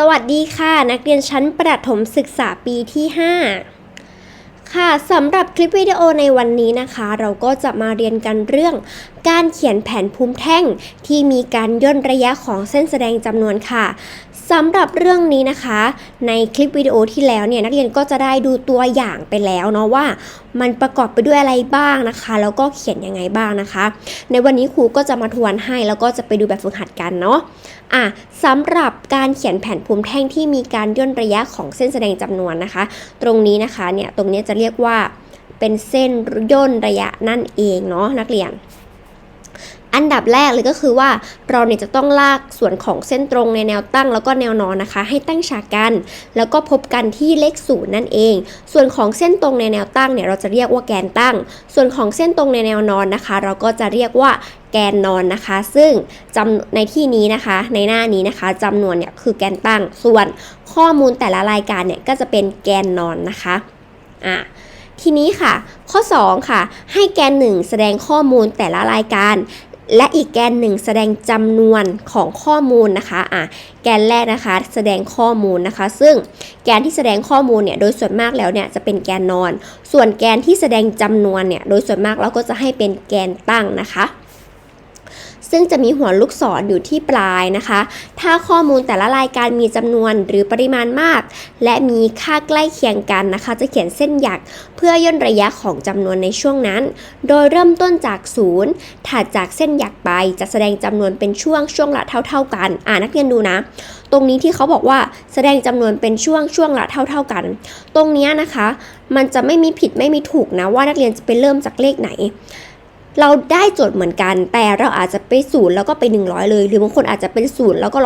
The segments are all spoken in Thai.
สวัสดีค่ะ นักเรียนชั้นประถมศึกษาปีที่ 5 ค่ะสำหรับคลิปวิดีโอในวันนี้นะคะ เราก็จะมาเรียนกันเรื่อง การเขียนแผนภูมิแท่ง ที่มีการย่นระยะของเส้นแสดงจำนวนค่ะสำหรับเรื่องนี้นะคะ ในคลิปวิดีโอที่แล้วเนี่ยนักเรียนก็จะได้ดูตัวอย่างไปแล้วเนาะว่า มันประกอบไปด้วยอะไรบ้างนะคะ แล้วก็เขียนยังไงบ้างนะคะ ในวันนี้ครูก็จะมาทวนให้แล้วก็จะไปดูแบบฝึกหัดกันเนาะอะสำหรับการเขียนแผนภูมิแท่งที่มีการย่นระยะของเส้นแสดงจำนวนนะคะ ตรงนี้นะคะเนี่ยตรงนี้จะเรียกว่าเป็นเส้นย่นระยะนั่นเองเนาะนักเรียน อันดับแรกเลยก็คือว่าเราเนี่ยจะต้องลากส่วนของเส้นตรงในแนวตั้งแล้วก็แนวนอนนะคะ ให้ตั้งฉากกัน แล้วก็พบกันที่เลขศูนย์นั่นเอง ส่วนของเส้นตรงในแนวตั้งเนี่ยเราจะเรียกว่าแกนตั้ง ส่วนของเส้นตรงในแนวนอนนะคะ เราก็จะเรียกว่าแกนนอนนะคะ ซึ่งจำในที่นี้นะคะ ในหน้านี้นะคะจำนวนเนี่ยคือแกนตั้ง ส่วนข้อมูลแต่ละรายการเนี่ยก็จะเป็นแกนนอนนะคะ อะทีนี้ค่ะ ข้อ 2 ค่ะ ให้แกน 1 แสดงข้อมูลแต่ละรายการ และอีกแกนหนึ่งแสดงจำนวนของข้อมูลนะคะอะแกนแรกนะคะ แสดงข้อมูลนะคะ ซึ่งแกนที่แสดงข้อมูลเนี่ยโดยส่วนมากแล้วเนี่ยจะเป็นแกนนอน ส่วนแกนที่แสดงจำนวนเนี่ยโดยส่วนมากเราก็จะให้เป็นแกนตั้งนะคะ ซึ่งจะมีหัวลูกศรออยู่ที่ปลายนะคะ ถ้าข้อมูลแต่ละรายการมีจำนวนหรือปริมาณมาก และมีค่าใกล้เคียงกันนะคะ จะเขียนเส้นหยักเพื่อย่นระยะของจำนวนในช่วงนั้น โดยเริ่มต้นจากศูนย์ถัดจากเส้นหยักไปจะแสดงจำนวนเป็นช่วงช่วงละเท่า ๆกัน อ่านักเรียนดูนะ ตรงนี้ที่เขาบอกว่าแสดงจำนวนเป็นช่วงช่วงละเท่า ๆกัน ตรงเนี้ยนะคะ มันจะไม่มีผิดไม่มีถูกนะว่านักเรียนจะไปเริ่มจากเลขไหน เราได้โจทย์เหมือนกัน แต่เราอาจจะไปศูนย์แล้วก็ไป 100 เลย หรือบางคนอาจจะเป็นศูนย์แล้วก็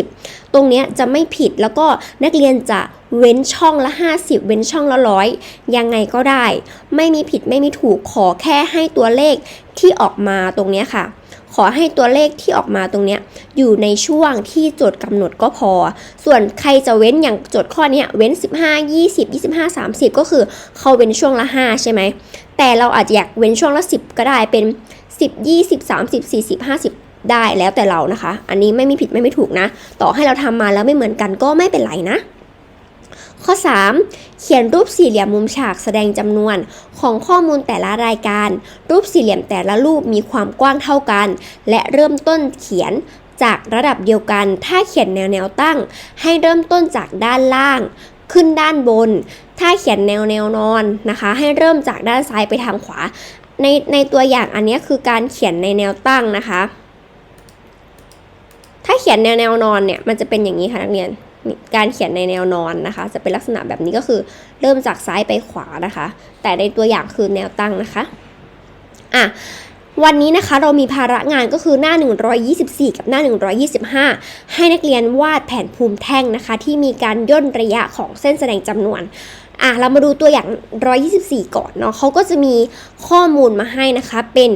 150 ตรงเนี้ยจะไม่ผิดแล้วก็นักเรียนจะเว้นช่องละ 50 เว้นช่องละร้อยยังไงก็ได้ ไม่มีผิดไม่มีถูกขอแค่ให้ตัวเลข ที่ออกมาตรงนี้ค่ะ ขอให้ตัวเลขที่ออกมาตรงนี้อยู่ในช่วงที่โจทย์กำหนดก็พอ ส่วนใครจะเว้นอย่างโจทย์ข้อนี้เว้น 15 20 25 30 ก็คือเขาเว้นช่วงละ 5 ใช่ไหม แต่เราอาจจะอยากเว้นช่วงละ 10 ก็ได้เป็น 10 20 30 40 50 ได้แล้วแต่เรานะคะ อันนี้ไม่มีผิดไม่มีถูกนะ ต่อให้เราทำมาแล้วไม่เหมือนกันก็ไม่เป็นไรนะ ข้อ 3 เขียนรูปสี่เหลี่ยมมุมฉากแสดงจำนวน ของข้อมูลแต่ละรายการ รูปสี่เหลี่ยมแต่ละรูปมีความกว้างเท่ากัน และเริ่มต้นเขียนจากระดับเดียวกัน ถ้าเขียนแนวแนวตั้ง ให้เริ่มต้นจากด้านล่าง ขึ้นด้านบน ถ้าเขียนแนวแนวนอนนะคะ ให้เริ่มจากด้านซ้ายไปทางขวา ในในตัวอย่างอันนี้คือการเขียนในแนวตั้งนะคะ ถ้าเขียนแนวแนวนอนเนี่ยมันจะเป็นอย่างนี้ค่ะนักเรียน การเขียนในแนวนอนนะคะ จะเป็นลักษณะแบบนี้ก็คือเริ่มจากซ้ายไปขวานะคะ แต่ในตัวอย่างคือแนวตั้งนะคะอะวันนี้นะคะเรามีภาระงานก็คือหน้า 124 กับหน้า 125 ให้นักเรียนวาดแผนภูมิแท่งนะคะ ที่มีการย่นระยะของเส้นแสดงจำนวนอะเรามาดูตัวอย่าง 124 ก่อนเนาะเขาก็จะมีข้อมูลมาให้นะคะเป็น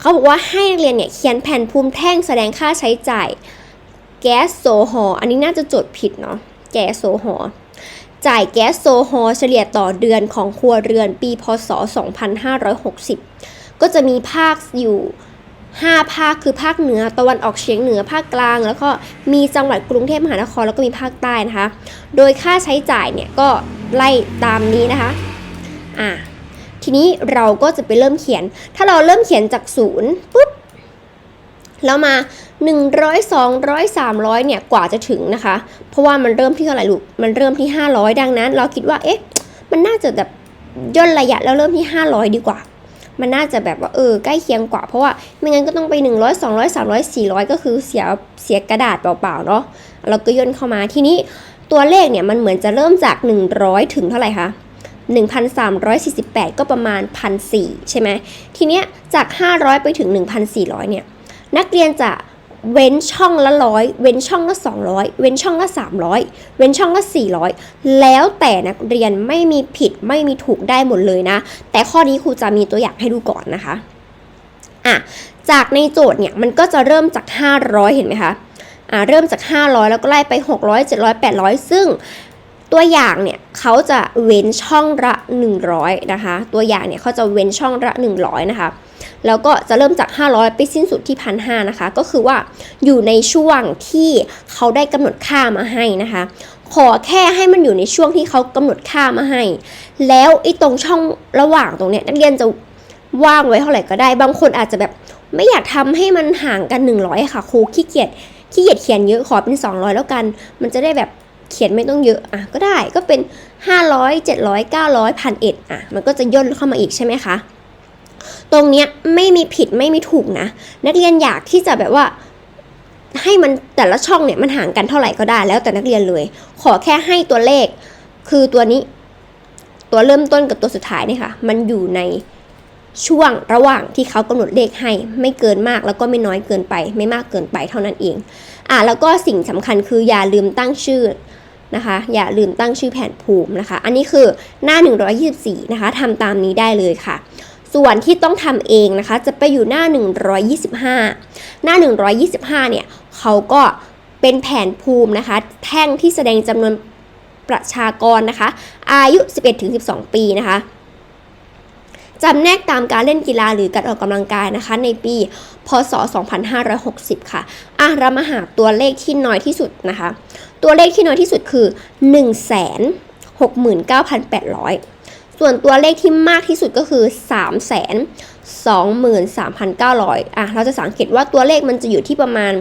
เขาบอกว่าให้นักเรียนเนี่ยเขียนแผนภูมิแท่งแสดงค่าใช้จ่าย แก๊สโซฮออันนี้น่าจะจดผิดเนาะแก๊สโซฮอจ่ายแก๊สโซฮอเฉลี่ยต่อเดือนของครัวเรือนปีพศ 2560 ก็จะมีภาคอยู่ 5 ภาคคือภาคเหนือตะวันออกเฉียงเหนือภาคกลาง แล้วก็มีจังหวัดกรุงเทพมหานครแล้วก็มีภาคใต้นะคะ โดยค่าใช้จ่ายเนี่ยก็ไล่ตามนี้นะคะอะทีนี้เราก็จะไปเริ่มเขียน ถ้าเราเริ่มเขียนจากศูนย์ปุ๊บ แล้วมา 100 200 300 เนี่ยกว่าจะถึงนะคะ เพราะว่ามันเริ่มที่เท่าไหร่ลูก มันเริ่มที่ 500 ดังนั้น เราคิดว่าเอ๊ะ มันน่าจะแบบย่นระยะแล้วเริ่มที่ 500 ดีกว่า มันน่าจะแบบว่าเออใกล้เคียงกว่า เพราะว่าไม่งั้นก็ต้องไป 100 200 300 400 ก็คือเสียเสียกระดาษเปล่าๆเนาะเราก็ย่นเข้ามาทีนี้ตัวเลขเนี่ยมันเหมือนจะเริ่มจาก 100 ถึงเท่าไหร่คะ1,348 ก็ประมาณ 1,400 ใช่ไหมทีเนี้ยจาก 500 ไปถึง 1,400 เนี่ย นักเรียนจะเว้นช่องละร้อยเว้นช่องละ 200 เว้นช่องละ 300 เว้นช่องละ 400 แล้วแต่นักเรียนไม่มีผิดไม่มีถูกได้หมดเลยนะ แต่ข้อนี้ครูจะมีตัวอย่างให้ดูก่อนนะคะอะจากในโจทย์เนี่ยมันก็จะเริ่มจาก 500 เห็นไหมคะอ่าเริ่มจาก 500 แล้วก็ไล่ไป 600 700 800 ซึ่งตัวอย่างเนี่ยเขาจะเว้นช่องละ 100 นะคะ ตัวอย่างเนี่ยเขาจะเว้นช่องละ 100 นะคะ แล้วก็จะเริ่มจาก 500 ไปสิ้นสุดที่1,500นะคะ ก็คือว่าอยู่ในช่วงที่เขาได้กำหนดค่ามาให้นะคะ ขอแค่ให้มันอยู่ในช่วงที่เขากำหนดค่ามาให้ แล้วไอ้ตรงช่องระหว่างตรงเนี้ยนักเรียนจะว่างไว้เท่าไหร่ก็ได้ บางคนอาจจะแบบไม่อยากทำให้มันห่างกัน 100 ค่ะครูขี้เกียจขี้เกียจเขียนเยอะขอเป็น 200 แล้วกัน มันจะได้แบบเขียนไม่ต้องเยอะอะก็ได้ก็เป็น 500 700 900พันเอ็ดอะมันก็จะย่นเข้ามาอีกใช่ไหมคะ ตรงเนี้ยไม่มีผิดไม่มีถูกนะ นักเรียนอยากที่จะแบบว่า ให้มันแต่ละช่องเนี่ยมันห่างกันเท่าไหร่ก็ได้แล้วแต่นักเรียนเลย ขอแค่ให้ตัวเลข คือตัวนี้ ตัวเริ่มต้นกับตัวสุดท้ายเนี่ยค่ะ มันอยู่ในช่วงระหว่างที่เขากำหนดเลขให้ ไม่เกินมากแล้วก็ไม่น้อยเกินไป ไม่มากเกินไปเท่านั้นเอง อะแล้วก็สิ่งสำคัญคืออย่าลืมตั้งชื่อนะคะ อย่าลืมตั้งชื่อแผนภูมินะคะ อันนี้คือหน้า 124 นะคะทำตามนี้ได้เลยค่ะ ส่วนที่ต้องทำเองนะคะ จะไปอยู่หน้า 125 หน้า 125 เนี่ยเขาก็เป็นแผนภูมินะคะ แท่งที่แสดงจำนวนประชากรนะคะ อายุ 11-12 ปีนะคะจำแนกตามการเล่นกีฬาหรือการออกกำลังกายนะคะ ในปี พศ 2560 ค่ะ อะเรามาหาตัวเลขที่น้อยที่สุดนะคะ ตัวเลขที่น้อยที่สุดคือ 169,800 ส่วนตัวเลขที่มากที่สุดก็คือ 323,900อะเราจะสังเกตว่าตัวเลขมันจะอยู่ที่ประมาณ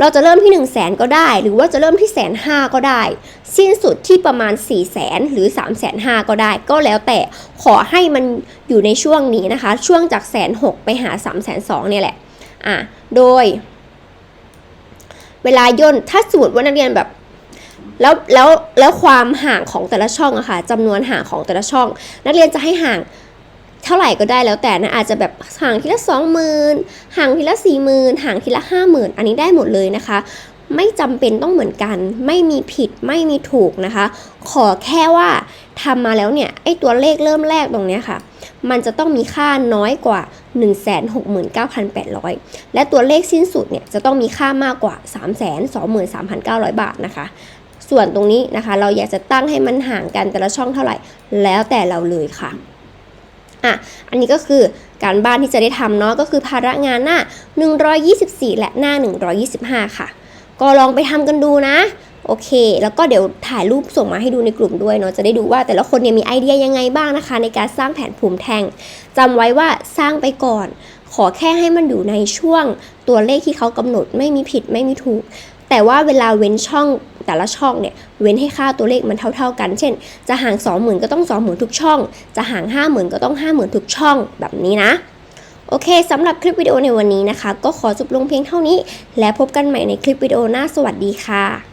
เราจะเริ่มที่ 1 0 0 0 0แสนก็ได้ หรือว่าจะเริ่มที่แสนห้าก็ได้ สิ้นสุดที่ประมาณ 4 0 0แสนหรือ3 5 0 0 0ก็ได้ ก็แล้วแต่ขอให้มันอยู่ในช่วงนี้นะคะ ช่วงจากแสนหกไปหา3 2 0 0 0เนี่ยแหละอะโดย เวลาย่นถ้าสมมติว่านักเรียนแบบ แล้วแล้วแล้วความห่างของแต่ละช่องอะค่ะจำนวนห่างของแต่ละช่อง นักเรียนจะให้ห่างเท่าไหร่ก็ได้แล้วแต่นะอาจจะแบบห่างทีละสองหมื่นห่างทีละสี่หมื่นห่างทีละห้าหมื่นอันนี้ได้หมดเลยนะคะ ไม่จำเป็นต้องเหมือนกัน ไม่มีผิดไม่มีถูกนะคะ ขอแค่ว่าทำมาแล้วเนี่ยไอตัวเลขเริ่มแรกตรงเนี้ยค่ะ มันจะต้องมีค่าน้อยกว่า 169,800 และตัวเลขสิ้นสุดเนี่ยจะต้องมีค่ามากกว่า 323,900 บาทนะคะ ส่วนตรงนี้นะคะ เราอยากจะตั้งให้มันห่างกันแต่ละช่องเท่าไหร่ แล้วแต่เราเลยค่ะอะ อันนี้ก็คือการบ้านที่จะได้ทำเนาะก็คือภาระงานหน้า 124 และหน้า 125 ค่ะ ก็ลองไปทำกันดูนะ โอเค แล้วก็เดี๋ยวถ่ายรูปส่งมาให้ดูในกลุ่มด้วยเนาะจะได้ดูว่าแต่ละคนเนี่ยมีไอเดียยังไงบ้างนะคะ ในการสร้างแผนภูมิแทงจำไว้ว่าสร้างไปก่อน ขอแค่ให้มันอยู่ในช่วงตัวเลขที่เขากำหนดไม่มีผิดไม่มีถูก แต่ว่าเวลาเว้นช่องแต่ละช่องเนี่ยเว้นให้ค่าตัวเลขมันเท่า ๆกัน เช่น จะห่าง 20,000 ก็ต้อง 20,000 ทุกช่อง จะห่าง 50,000 ก็ต้อง 50,000 ทุกช่องแบบนี้นะ โอเคสำหรับคลิปวิดีโอในวันนี้นะคะ ก็ขอจบลงเพียงเท่านี้ และพบกันใหม่ในคลิปวิดีโอหน้าสวัสดีค่ะ